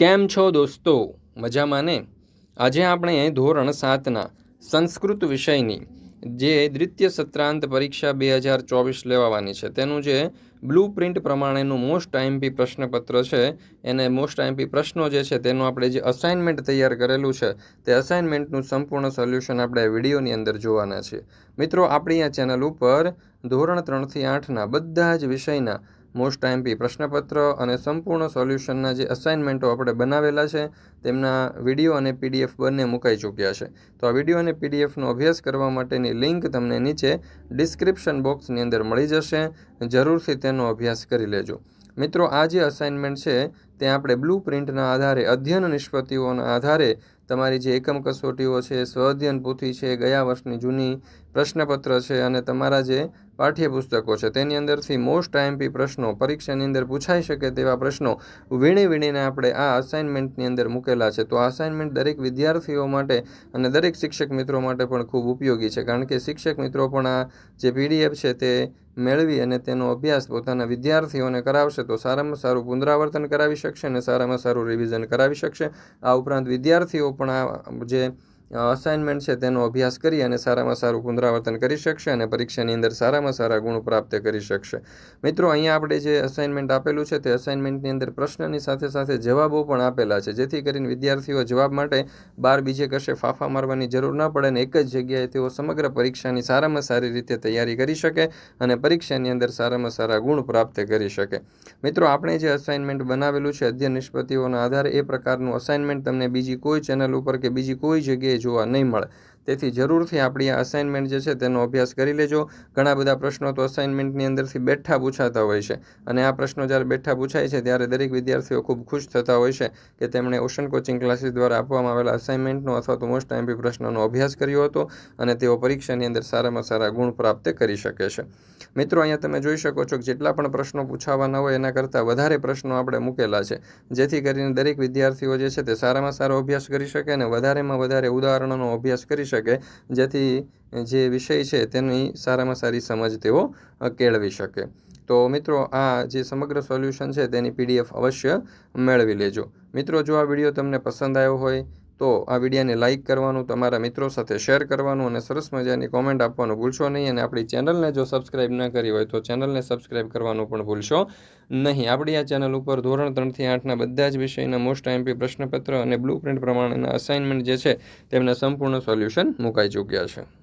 કેમ છો દોસ્તો? મજામાં ને? આજે આપણે ધોરણ સાતના સંસ્કૃત વિષયની જે દ્વિતીય સત્રાંત પરીક્ષા બે હજાર ચોવીસ લેવાવાની છે, તેનું જે બ્લુ પ્રિન્ટ પ્રમાણેનું મોસ્ટ આઈએમપી પ્રશ્નપત્ર છે, એને મોસ્ટ આઈએમપી પ્રશ્નો જે છે તેનું આપણે જે અસાઇનમેન્ટ તૈયાર કરેલું છે, તે અસાઇનમેન્ટનું સંપૂર્ણ સોલ્યુશન આપણે વિડીયોની અંદર જોવાના છે. મિત્રો, આપણી આ ચેનલ ઉપર ધોરણ ત્રણથી આઠના બધા જ વિષયના મોસ્ટ આઈએમપી પ્રશ્નપત્ર અને સંપૂર્ણ સોલ્યુશનના જે અસાઇનમેન્ટો આપણે બનાવેલા છે, તેમના વીડિયો અને પીડીએફ બંને મુકાઈ ચૂક્યા છે. તો આ વીડિયો અને પીડીએફનો અભ્યાસ કરવા માટેની લિંક તમને નીચે ડિસ્ક્રિપ્શન બોક્સની અંદર મળી જશે. જરૂરથી તેનો અભ્યાસ કરી લેજો. મિત્રો, આ જે અસાઇનમેન્ટ છે, તે આપણે બ્લુ પ્રિન્ટના આધારે અધ્યયન નિષ્પત્તિઓના આધારે તમારી જે એકમ કસોટીઓ છે, સ્વ અધ્યયન પૂથી છે, ગયા વર્ષની જૂની પ્રશ્નપત્ર છે અને તમારા જે પાઠ્યપુસ્તકો છે. તેની અંદરથી મોસ્ટ આઈએમપી પ્રશ્નો પરીક્ષાની અંદર પૂછાઈ શકે તેવા પ્રશ્નો વીણી વીણીને આપણે આ અસાઇનમેન્ટની અંદર મૂકેલા છે. તો આ અસાઇનમેન્ટ દરેક વિદ્યાર્થીઓ માટે અને દરેક શિક્ષક મિત્રો માટે પણ ખૂબ ઉપયોગી છે. કારણ કે શિક્ષક મિત્રો પણ આ જે પીડીએફ છે તે મેળવી અને તેનો અભ્યાસ પોતાના વિદ્યાર્થીઓને કરાવશે તો સારામાં સારું પુનરાવર્તન કરાવી શકશે અને સારામાં સારું રિવિઝન કરાવી શકશે. આ ઉપરાંત વિદ્યાર્થીઓ પણ આ જે અસાઇનમેન્ટ છે તેનો અભ્યાસ કરી અને સારામાં સારું પુનરાવર્તન કરી શકશે અને પરીક્ષાની અંદર સારામાં સારા ગુણ પ્રાપ્ત કરી શકશે. મિત્રો, અહીંયા આપણે જે અસાઇનમેન્ટ આપેલું છે તે અસાઇનમેન્ટની અંદર પ્રશ્નની સાથે સાથે જવાબો પણ આપેલા છે. જેથી કરીને વિદ્યાર્થીઓ જવાબ માટે બાર બીજે કશે ફાફા મારવાની જરૂર ન પડે અને એક જ જગ્યાએ તેઓ સમગ્ર પરીક્ષાની સારામાં સારી રીતે તૈયારી કરી શકે અને પરીક્ષાની અંદર સારામાં સારા ગુણ પ્રાપ્ત કરી શકે. મિત્રો, આપણે જે અસાઇનમેન્ટ બનાવેલું છે અધ્યયન નિષ્પત્તિઓના આધારે એ પ્રકારનું અસાઇનમેન્ટ તમને બીજી કોઈ ચેનલ ઉપર કે બીજી કોઈ જગ્યાએ જોવા નહીં મળે. તેથી જરૂરથી આપણી આ અસાઇનમેન્ટ જે છે તેનો અભ્યાસ કરી લેજો. ઘણા બધા પ્રશ્નો તો અસાઇનમેન્ટની અંદરથી બેઠા પૂછાતા હોય છે. અને આ પ્રશ્નો જ્યારે બેઠા પૂછાય છે, ત્યારે દરેક વિદ્યાર્થીઓ ખૂબ ખુશ થતા હોય છે કે તેમણે ઓશન કોચિંગ ક્લાસીસ દ્વારા આપવામાં આવેલા અસાઇનમેન્ટનો અથવા તો મોસ્ટ ટાઈમ પ્રશ્નોનો અભ્યાસ કર્યો હતો અને તેઓ પરીક્ષાની અંદર સારામાં સારા ગુણ પ્રાપ્ત કરી શકે છે. મિત્રો, અહીંયા તમે જોઈ શકો છો કે જેટલા પણ પ્રશ્નો પૂછાવાના હોય એના કરતાં વધારે પ્રશ્નો આપણે મૂકેલા છે. જેથી કરીને દરેક વિદ્યાર્થીઓ જે છે તે સારામાં સારો અભ્યાસ કરી શકે અને વધારેમાં વધારે ઉદાહરણોનો અભ્યાસ કરી શકે જેથી જે વિષય છે તેની સારામાં સારી સમજ તેઓ કેળવી શકે. તો મિત્રો, આ જે સમગ્ર સોલ્યુશન છે તેની પીડીએફ અવશ્ય મેળવી લેજો. મિત્રો, જો આ વીડિયો તમને પસંદ આવ્યો હોય તો આ વિડીયોને લાઇક કરવાનું, તમારા મિત્રો સાથે શેર કરવાનું અને સરસ મજાની કોમેન્ટ આપવાનું ભૂલશો નહીં અને આપણી ચેનલને જો સબસ્ક્રાઇબ ન કરી હોય તો ચેનલને સબસ્ક્રાઇબ કરવાનું પણ ભૂલશો નહીં. આપણી આ ચેનલ ઉપર ધોરણ ત્રણથી આઠના બધા જ વિષયના મોસ્ટ આઈએમપી પ્રશ્નપત્ર અને બ્લુ પ્રિન્ટ પ્રમાણેના અસાઇનમેન્ટ જે છે, તેમના સંપૂર્ણ સોલ્યુશન મુકાઈ ચૂક્યા છે.